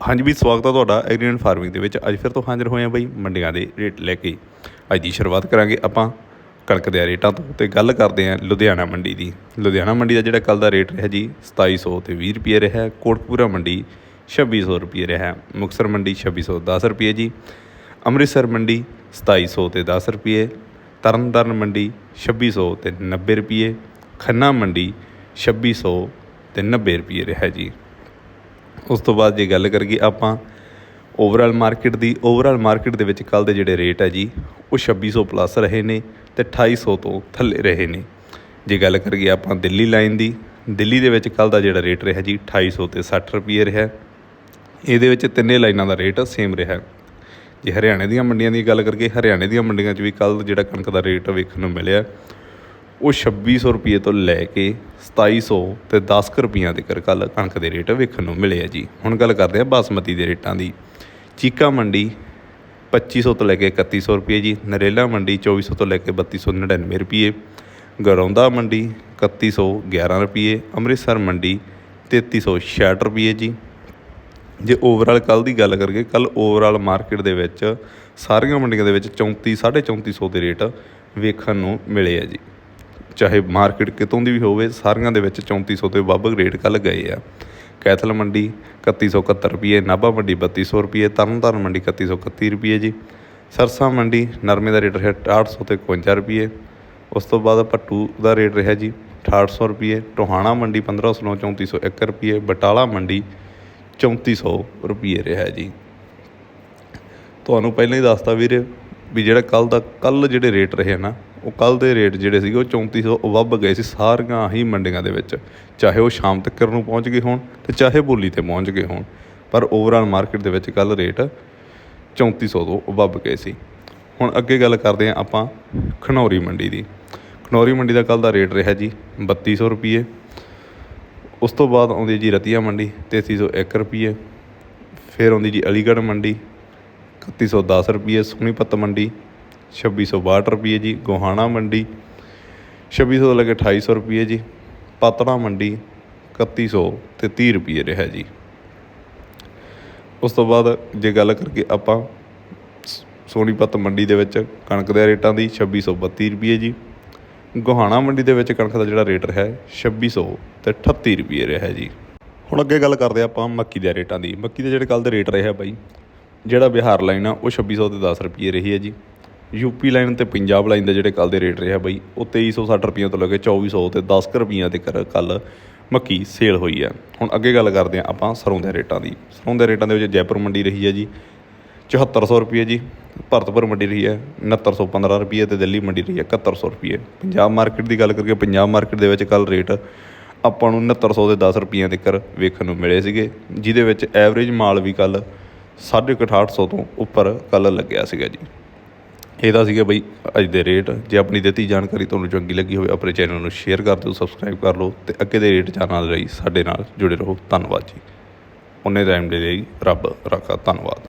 ਹਾਂਜੀ ਵੀ ਸਵਾਗਤ ਹੈ ਤੁਹਾਡਾ ਐਗਰੀਕਲਚਰ ਫਾਰਮਿੰਗ ਦੇ ਵਿੱਚ। ਅੱਜ ਫਿਰ ਤੋਂ ਹਾਜ਼ਰ ਹੋਏ ਹਾਂ ਬਈ ਮੰਡੀਆਂ ਦੇ ਰੇਟ ਲੈ ਕੇ। ਅੱਜ ਦੀ ਸ਼ੁਰੂਆਤ ਕਰਾਂਗੇ ਆਪਾਂ ਕਣਕ ਦੇ ਰੇਟਾਂ ਤੋਂ ਤੇ ਗੱਲ ਕਰਦੇ ਹਾਂ ਲੁਧਿਆਣਾ ਮੰਡੀ ਦੀ। ਲੁਧਿਆਣਾ ਮੰਡੀ ਦਾ ਜਿਹੜਾ ਕੱਲ ਦਾ ਰੇਟ ਰਿਹਾ ਜੀ 2700 ਤੇ 20 ਰੁਪਏ ਰਿਹਾ। ਕੋਟਪੂਰਾ ਮੰਡੀ 2600 ਰੁਪਏ ਰਿਹਾ। ਮੁਕਸਰ ਮੰਡੀ 2610 ਰੁਪਏ ਜੀ। ਅੰਮ੍ਰਿਤਸਰ ਮੰਡੀ 2700 ਤੇ 10 ਰੁਪਏ। ਤਰਨਤਾਰਨ ਮੰਡੀ 2600 ਤੇ 90 ਰੁਪਏ। ਖੰਨਾ ਮੰਡੀ 2600 ਤੇ 90 ਰੁਪਏ ਰਿਹਾ ਜੀ। ਉਸ ਤੋਂ ਬਾਅਦ ਜੇ ਗੱਲ ਕਰੀਏ ਆਪਾਂ ਓਵਰਆਲ ਮਾਰਕੀਟ ਦੀ ਓਵਰਆਲ ਮਾਰਕੀਟ ਦੇ ਵਿੱਚ ਕੱਲ ਦੇ ਜਿਹੜੇ ਰੇਟ ਹੈ ਜੀ, ਉਹ 2600 ਪਲੱਸ ਰਹੇ ਨੇ ਤੇ 2800 ਤੋਂ ਥੱਲੇ ਰਹੇ ਨੇ। ਜੇ ਗੱਲ ਕਰੀਏ ਆਪਾਂ ਦਿੱਲੀ ਲਾਈਨ ਦੀ, ਦਿੱਲੀ ਦੇ ਵਿੱਚ ਕੱਲ ਦਾ ਜਿਹੜਾ ਰੇਟ ਰਿਹਾ ਜੀ 2800 ਤੇ 60 ਰੁਪਏ ਰਿਹਾ। ਇਹਦੇ ਵਿੱਚ ਤਿੰਨੇ ਲਾਈਨਾਂ ਦਾ ਰੇਟ ਸੇਮ ਰਿਹਾ। ਜੇ ਹਰਿਆਣੇ ਦੀਆਂ ਮੰਡੀਆਂ ਦੀ ਗੱਲ ਕਰੀਏ, ਹਰਿਆਣੇ ਦੀਆਂ ਮੰਡੀਆਂ 'ਚ ਵੀ ਕੱਲ ਜਿਹੜਾ ਕਣਕ ਦਾ ਰੇਟ ਵੇਖਣ ਨੂੰ ਮਿਲਿਆ ਉਹ 2600 ਰੁਪਏ ਤੋਂ ਲੈ ਕੇ 2700 ਤੇ 10 ਕੁ ਰੁਪਈਆਂ ਦੇ ਕਰ ਕੱਲ ਕਣਕ ਦੇ ਰੇਟ ਵੇਖਣ ਨੂੰ ਮਿਲੇ ਆ ਜੀ। ਹੁਣ ਗੱਲ ਕਰਦੇ ਆ ਬਾਸਮਤੀ ਦੇ ਰੇਟਾਂ ਦੀ। ਚੀਕਾ ਮੰਡੀ 2500 ਤੋਂ ਲੈ ਕੇ 3100 ਰੁਪਏ ਜੀ, ਨਰੇਲਾ ਮੰਡੀ 2400 ਤੋਂ ਲੈ ਕੇ 3299 ਰੁਪਏ, ਗਰੌਂਦਾ ਮੰਡੀ 3111 ਰੁਪਏ, ਅੰਮ੍ਰਿਤਸਰ ਮੰਡੀ 3366 ਰੁਪਏ ਜੀ। ਜੇ ਓਵਰਆਲ ਕੱਲ ਦੀ ਗੱਲ ਕਰੀਏ ਕੱਲ ਓਵਰਆਲ ਮਾਰਕੀਟ ਦੇ ਵਿੱਚ ਸਾਰੀਆਂ ਮੰਡੀਆਂ ਦੇ ਵਿੱਚ 34 3450 ਦੇ ਰੇਟ ਵੇਖਣ ਨੂੰ ਮਿਲੇ ਆ ਜੀ। ਚਾਹੇ ਮਾਰਕੀਟ ਕਿਤੋਂ ਦੀ ਵੀ ਹੋਵੇ, ਸਾਰੀਆਂ ਦੇ ਵਿੱਚ 3400 ਤੋਂ ਵੱਧ ਰੇਟ ਕੱਲ ਗਏ ਆ। ਕੈਥਲ ਮੰਡੀ 3171 ਰੁਪਏ, ਨਾਭਾ ਮੰਡੀ 3200 ਰੁਪਏ, ਤਰਨਤਾਰਨ ਮੰਡੀ 3131 ਰੁਪਏ ਜੀ। ਸਰਸਾ ਮੰਡੀ ਨਰਮੇ ਦਾ ਰੇਟ ਰਿਹਾ 6800 ਤੇ 51 ਰੁਪਏ। ਉਸ ਤੋਂ ਬਾਅਦ ਪੱਟੂ ਦਾ ਰੇਟ ਰਿਹਾ ਜੀ 6800 ਰੁਪਏ, ਟੋਹਾਣਾ ਮੰਡੀ 1500 ਤੋਂ 3401 ਰੁਪਏ, ਬਟਾਲਾ ਮੰਡੀ 3400 ਰੁਪਏ ਰਿਹਾ ਜੀ। ਤੁਹਾਨੂੰ ਪਹਿਲਾਂ ਹੀ ਦੱਸਤਾ ਵੀਰੇ ਵੀ ਜਿਹੜਾ ਕੱਲ ਦਾ ਕੱਲ ਜਿਹੜੇ ਰੇਟ ਰਹੇ ਨਾ ਉਹ ਕੱਲ ਦੇ ਰੇਟ ਜਿਹੜੇ ਸੀਗੇ, ਉਹ 3400 ਵੱਧ ਗਏ ਸੀ, ਸਾਰੀਆਂ ਹੀ ਮੰਡੀਆਂ ਦੇ ਵਿੱਚ, ਚਾਹੇ ਉਹ ਸ਼ਾਮ ਤੱਕ ਨੂੰ ਪਹੁੰਚ ਗਏ ਹੋਣ ਤੇ ਚਾਹੇ ਬੋਲੀ ਤੇ ਪਹੁੰਚ ਗਏ ਹੋਣ, ਪਰ ਓਵਰਆਲ ਮਾਰਕੀਟ ਦੇ ਵਿੱਚ ਕੱਲ ਰੇਟ 3400 ਤੋਂ ਵੱਧ ਗਏ ਸੀ। ਹੁਣ ਅੱਗੇ ਗੱਲ ਕਰਦੇ ਹਾਂ ਆਪਾਂ ਖਨੌਰੀ ਮੰਡੀ ਦੀ। ਖਨੌਰੀ ਮੰਡੀ ਦਾ ਕੱਲ ਦਾ ਰੇਟ ਰਿਹਾ ਜੀ 3200 ਰੁਪਏ ਉਸ ਤੋਂ ਬਾਅਦ ਆਉਂਦੀ ਜੀ ਰਤੀਆ ਮੰਡੀ 3301 ਰੁਪਏ ਫਿਰ ਆਉਂਦੀ ਜੀ ਅਲੀਗੜ੍ਹ ਮੰਡੀ 3110 ਰੁਪਏ ਸੋਨੀਪਤ ਮੰਡੀ 2662 ਰੁਪਏ ਜੀ, ਗੋਹਾਣਾ ਮੰਡੀ 2600 ਤੋਂ ਲੈ ਕੇ 2800 ਰੁਪਏ ਜੀ, ਪਾਤੜਾ ਮੰਡੀ 3100 ਤੇ 30 ਰੁਪਏ ਰਿਹਾ ਜੀ। ਉਸ ਤੋਂ ਬਾਅਦ ਜੇ ਗੱਲ ਕਰਕੇ ਆਪਾਂ ਸ- ਸੋਨੀਪਤ ਮੰਡੀ ਦੇ ਵਿੱਚ ਕਣਕ ਦੇ ਰੇਟਾਂ ਦੀ 2632 ਰੁਪਏ ਜੀ, ਗੋਹਾਣਾ ਮੰਡੀ ਦੇ ਵਿੱਚ ਕਣਕ ਦਾ ਜਿਹੜਾ ਰੇਟ ਰਿਹਾ ਹੈ 2600 ਤੇ 38 ਰੁਪਏ ਰਿਹਾ ਜੀ। ਹੁਣ ਅੱਗੇ ਗੱਲ ਕਰਦੇ ਆਪਾਂ ਮੱਕੀ ਦੇ ਰੇਟਾਂ ਦੀ। ਮੱਕੀ ਦੇ ਜਿਹੜੇ ਕੱਲ ਦੇ ਰੇਟ ਰਹੇ ਆ ਬਾਈ, ਜਿਹੜਾ ਬਿਹਾਰ ਲਾਈਨ ਆ, ਉਹ 2600 ਤੇ 10 ਰੁਪਏ ਰਹੀ ਹੈ ਜੀ। ਯੂਪੀ ਲਾਈਨ ਤੇ ਪੰਜਾਬ ਲਾਈਨ ਦੇ ਜਿਹੜੇ ਕੱਲ ਦੇ ਰੇਟ ਰਿਹਾ ਬਈ, ਉਹ 2360 ਰੁਪਈਆਂ ਤੋਂ ਲੈ ਕੇ 2400 ਤੇ 10 ਕੁ ਰੁਪਈਆਂ ਦੇ ਕਰ ਕੱਲ ਮੱਕੀ ਸੇਲ ਹੋਈ ਆ ਹੁਣ ਅੱਗੇ ਗੱਲ ਕਰਦੇ ਆ ਆਪਾਂ ਸਰੋਂ ਦੇ ਰੇਟਾਂ ਦੀ। ਸਰੋਂ ਦੇ ਰੇਟਾਂ ਦੇ ਵਿੱਚ ਜੈਪੁਰ ਮੰਡੀ ਰਹੀ ਹੈ ਜੀ 7400 ਰੁਪਏ ਜੀ। ਭਰਤਪੁਰ ਮੰਡੀ ਰਹੀ ਹੈ 6915 ਰੁਪਏ ਤੇ ਦਿੱਲੀ ਮੰਡੀ ਰਹੀ ਹੈ 7100 ਰੁਪਏ ਪੰਜਾਬ ਮਾਰਕੀਟ ਦੀ ਗੱਲ ਕਰੀਏ, ਪੰਜਾਬ ਮਾਰਕੀਟ ਦੇ ਵਿੱਚ ਕੱਲ ਰੇਟ ਆਪਾਂ ਨੂੰ 6900 ਦੇ 10 ਰੁਪਈਆਂ ਤੱਕ ਵੇਖਣ ਨੂੰ ਮਿਲੇ ਸੀਗੇ, ਜਿਹਦੇ ਵਿੱਚ ਐਵਰੇਜ ਮਾਲ ਵੀ ਕੱਲ 6800 ਤੋਂ ਉੱਪਰ ਕੱਲ ਲੱਗਿਆ ਸੀਗਾ ਜੀ। ਇਹਦਾ ਸੀਗਾ ਬਈ ਅੱਜ ਦੇ ਰੇਟ। ਜੇ ਆਪਣੀ ਦਿੱਤੀ ਜਾਣਕਾਰੀ ਤੁਹਾਨੂੰ ਚੰਗੀ ਲੱਗੀ ਹੋਵੇ, ਆਪਣੇ ਚੈਨਲ ਨੂੰ ਸ਼ੇਅਰ ਕਰ ਦਿਓ ਸਬਸਕ੍ਰਾਈਬ ਕਰ ਲਓ ਤੇ ਅੱਗੇ ਦੇ ਰੇਟ ਜਾਣਨ ਲਈ ਸਾਡੇ ਨਾਲ ਜੁੜੇ ਰਹੋ। ਧੰਨਵਾਦ ਜੀ। ਉਹਨੇ ਟਾਈਮ ਦੇ ਲਈ ਰੱਬ ਰਾਖਾ। ਧੰਨਵਾਦ।